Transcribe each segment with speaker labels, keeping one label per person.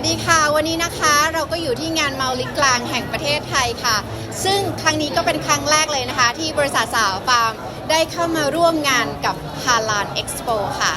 Speaker 1: วัสดีค่ะ วันนี้นะคะเราก็อยู่ที่งานเมาลิกกลางแห่งประเทศไทยค่ะ ซึ่งครั้งนี้ก็เป็นครั้งแรกเลยนะคะ ที่บริษัทสาวฟาร์มได้เข้ามาร่วมงานกับฮาลานเอ็กซ์โปค่ะ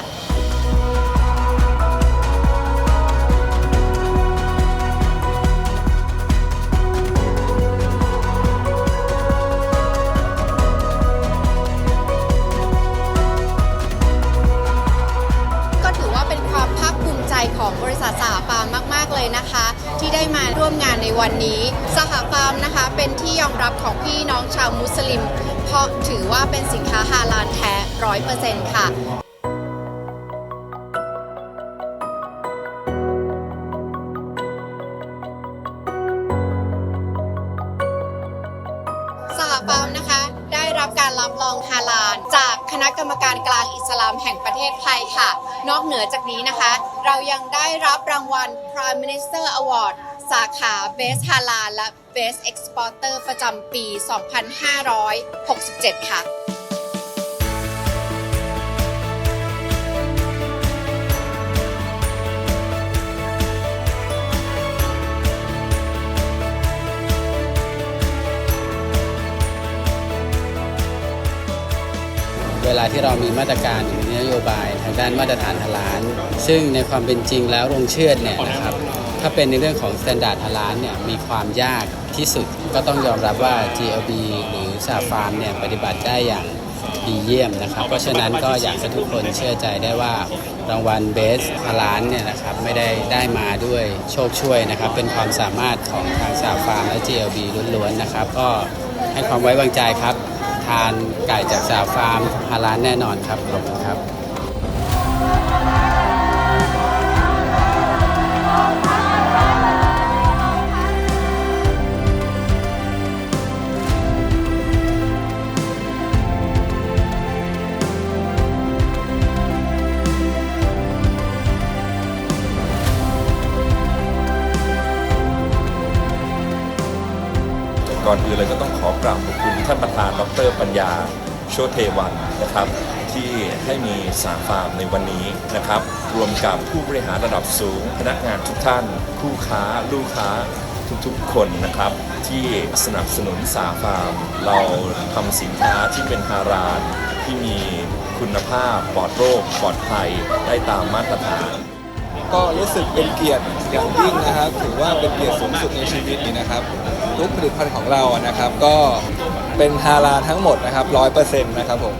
Speaker 1: ของบริษัทสหฟาร์มมาก ๆ เลยนะคะ ที่ได้มาร่วมงานในวันนี้ สหฟาร์มนะคะเป็นที่ยอมรับของพี่น้องชาวมุสลิม เพราะถือว่าเป็นสินค้าฮาลาลแท้ร้อยเปอร์เซ็นต์ค่ะสหฟาร์มนะคะ รับการรับรองฮาลาลจากคณะกรรมการกลางอิสลามแห่งประเทศไทยค่ะ นอกเหนือจากนี้นะคะ เรายังได้รับรางวัล Prime Minister Award สาขา Best Halal และ Best Exporter ประจำปี 2567 ค่ะ
Speaker 2: วลาที่เรามีมาตรการหรือนโยบายทางด้านมาตรฐานฮาลาลซึ่งในความเป็นจริงแล้วโรงเชือดเนี่ยนะครับถ้าเป็นในเรื่องของสแตนดาร์ดฮาลาลเนี่ยมีความยากที่สุดก็ต้องยอมรับว่า GLB หรือซาฟาร์มเนี่ยปฏิบัติได้อย่างดีเยี่ยมนะครับเพราะฉะนั้นก็อยากให้ทุกคนเชื่อใจได้ว่ารางวัลเบสฮาลาลเนี่ยนะครับไม่ได้ได้มาด้วยโชคช่วยนะครับ เป็นความสามารถของทางซาฟาร์มและ GLB ล้วนๆนะครับ ก็ให้ความไว้วางใจครับ ทานไก่จากสาฟาร์มฮาลาลแน่นอนครับขอบคุณครับ
Speaker 3: ก่อนอื่นเลยก็ต้องขอกราบขอบคุณท่านประธานดรปัญญาโชเทวันนะครับ ที่ให้มีสาฟาร์มในวันนี้นะครับ รวมกับผู้บริหารระดับสูง พนักงานทุกท่าน คู่ค้า ลูกค้าทุกๆคนนะครับ ที่สนับสนุนสาฟาร์ม เราทำสินค้าที่เป็นฮารานที่มีคุณภาพปลอดโรคปลอดภัยได้ตามมาตรฐาน
Speaker 4: ก็รู้สึกเป็นเกียรติอย่างยิ่งนะครับ ถือว่าเป็นเกียรติสูงสุดในชีวิตนี้นะครับ ทุกผลิตภัณฑ์ของเราอะนะครับ ก็เป็นฮาลาลทั้งหมดนะครับร้อยเปอร์เซ็นต์นะครับผม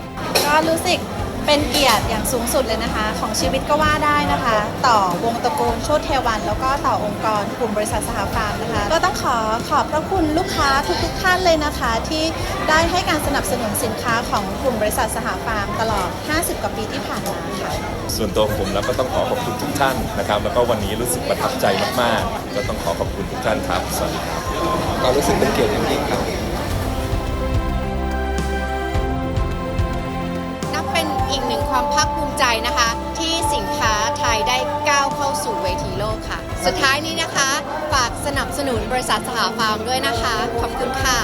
Speaker 5: ก็รู้สึก เป็นเกียรติอย่างสูงสุดเลยนะคะ ของชีวิตก็ว่าได้นะคะ ต่อวงตระกูลโชติเทวัน แล้วก็ต่อองค์กรกลุ่มบริษัทสหฟาร์มนะคะ ก็ต้องขอขอบพระคุณลูกค้าทุกๆท่านเลยนะคะ ที่ได้ให้การสนับสนุนสินค้าของกลุ่มบริษัทสหฟาร์มตลอด 50 กว่าปีที่ผ่านมาค่ะ
Speaker 3: ส่วนตัวของผมแล้วก็ต้องขอขอบคุณทุกท่านนะครับ แล้วก็วันนี้รู้สึกประทับใจมากๆก็ต้องขอขอบคุณทุกท่านครับสวัสดีครับ
Speaker 4: ก็รู้สึกเป็นเกียรติอย่างยิ่งครับ
Speaker 1: ความภาคภูมิใจนะคะ ที่สินค้าไทยได้ก้าวเข้าสู่เวทีโลกค่ะ สุดท้ายนี้นะคะ ฝากสนับสนุนบริษัทสหฟาร์มด้วยนะคะ ขอบคุณค่ะ